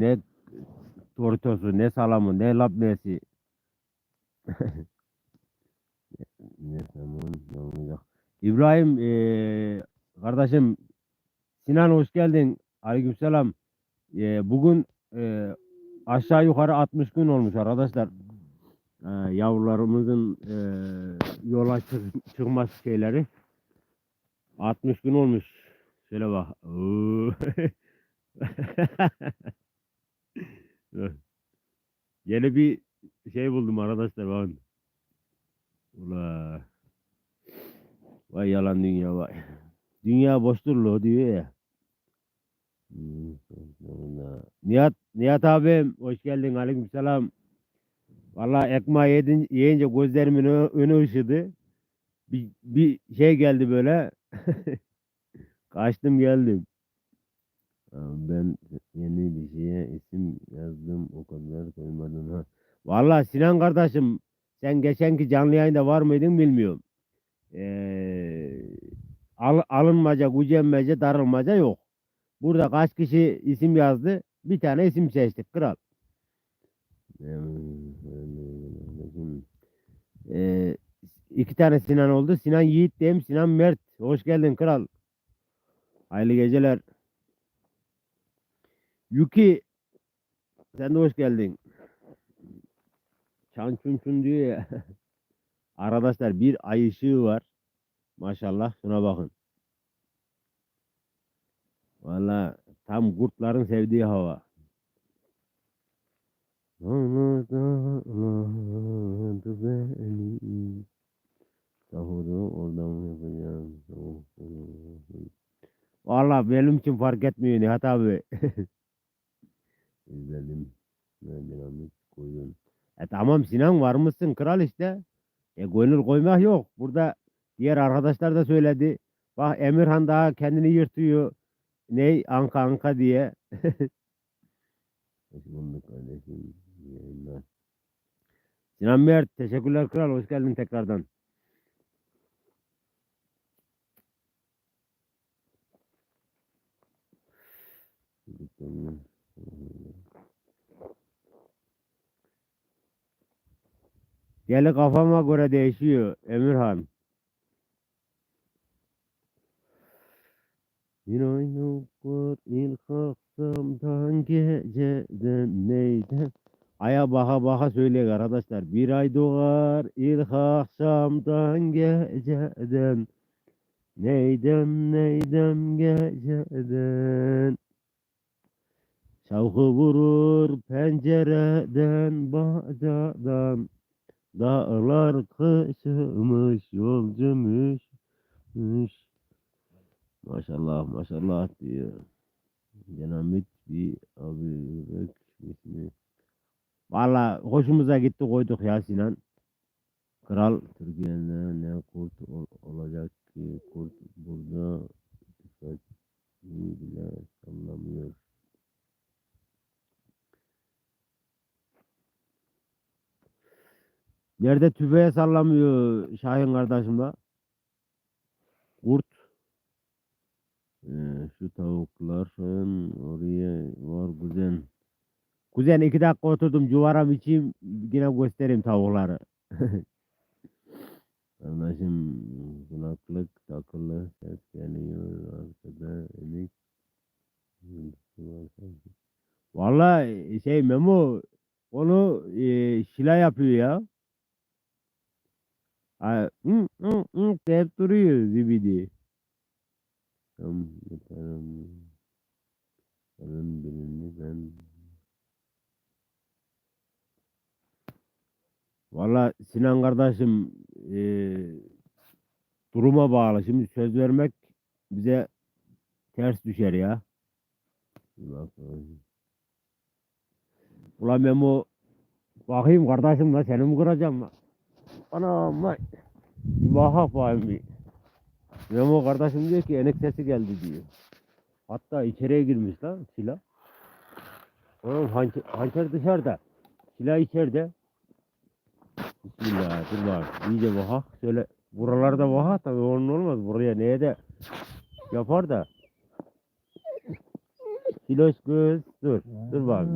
ne tortosu, ne salamı, ne labnesi. ne zaman ne olacak? İbrahim eee, kardeşim Sinan hoş geldin. Aleykümselam. Eee, bugün eee, aşağı yukarı 60 gün olmuş arkadaşlar. Eee, yavrularımızın eee, yola çık- çıkması şeyleri. 60 gün olmuş. Şöyle bak. Yeni bir şey buldum arkadaşlar bakın. Ula. Vay yalan dünya vay. Dünya boştur lo diyor ya. Nihat, Nihat abim hoş geldin aleykümselam. Valla ekmeği yedin, yiyince gözlerimin önü ışıdı. Bir, bir şey geldi böyle. Kaçtım geldim. Abi Ben yeni bir şeye isim yazdım o kadar koymadım ha. Valla Sinan kardeşim sen geçenki canlı yayında var mıydın bilmiyorum. Ee, al, alınmaca, gücenmece, darılmaca yok. Burada kaç kişi isim yazdı? Bir tane isim seçtik kral. Ee, iki tane Sinan oldu. Sinan Yiğit diyeyim, Sinan Mert. Hoş geldin kral. Hayırlı geceler. Yuki sen de hoş geldin. Çan çun çun diyor ya. Arkadaşlar bir ay ışığı var. Maşallah şuna bakın. Valla tam kurtların sevdiği hava. Valla benim için fark etmiyor Nihat abi. İzledim. Ne dinamik koyun. E tamam Sinan var mısın kral işte. E gönül koymak yok. Burada diğer arkadaşlar da söyledi. Bak Emirhan daha kendini yırtıyor. Ney anka anka diye. Hoş bulduk kardeşim. Yayınlar. Sinan Mert teşekkürler kral. Hoş geldin tekrardan. Geli kafama göre değişiyor Emirhan. Var ilk akşamdan geceden neyden Aya baka baka söyleyin arkadaşlar. Bir ay doğar ilk akşamdan geceden Neydem neydem geceden Şavkı vurur pencereden bacadan Dağlar kışımış yolcumuş Maşallah maşallah diyor. Dinamit bir abi yürek ismi. Valla hoşumuza gitti koyduk ya Sinan. Kral Türkiye'de ne kurt ol- olacak ki kurt burada dikkat bile sallamıyor. Nerede tüfeğe sallamıyor Şahin kardeşim la? Kurt. Ee, şu tavukların oraya var kuzen. Kuzen iki dakika oturdum cuvaram içeyim yine göstereyim tavukları. Kardeşim kulaklık takılı ses geliyor arkada enik. Vallahi şey Memo onu e, Şila yapıyor ya. Ha, hı, hı, hı, deyip duruyor zibidi. Tam yaparım. Alın birini ben. Valla Sinan kardeşim eee, duruma bağlı. Şimdi söz vermek bize ters düşer ya. Ulan Memo bakayım kardeşim la seni mi kıracağım? Anam vay. Bakayım bir. Memo kardeşim diyor ki enek sesi geldi diyor. Hatta içeriye girmiş lan silah. Oğlum hançer, hançer dışarıda. Silah içeride. Bismillah dur bak. İyice bakak. Şöyle buralarda bakak tabii onun olmaz. Buraya neye de yapar da. Siloş kız dur. Dur bak.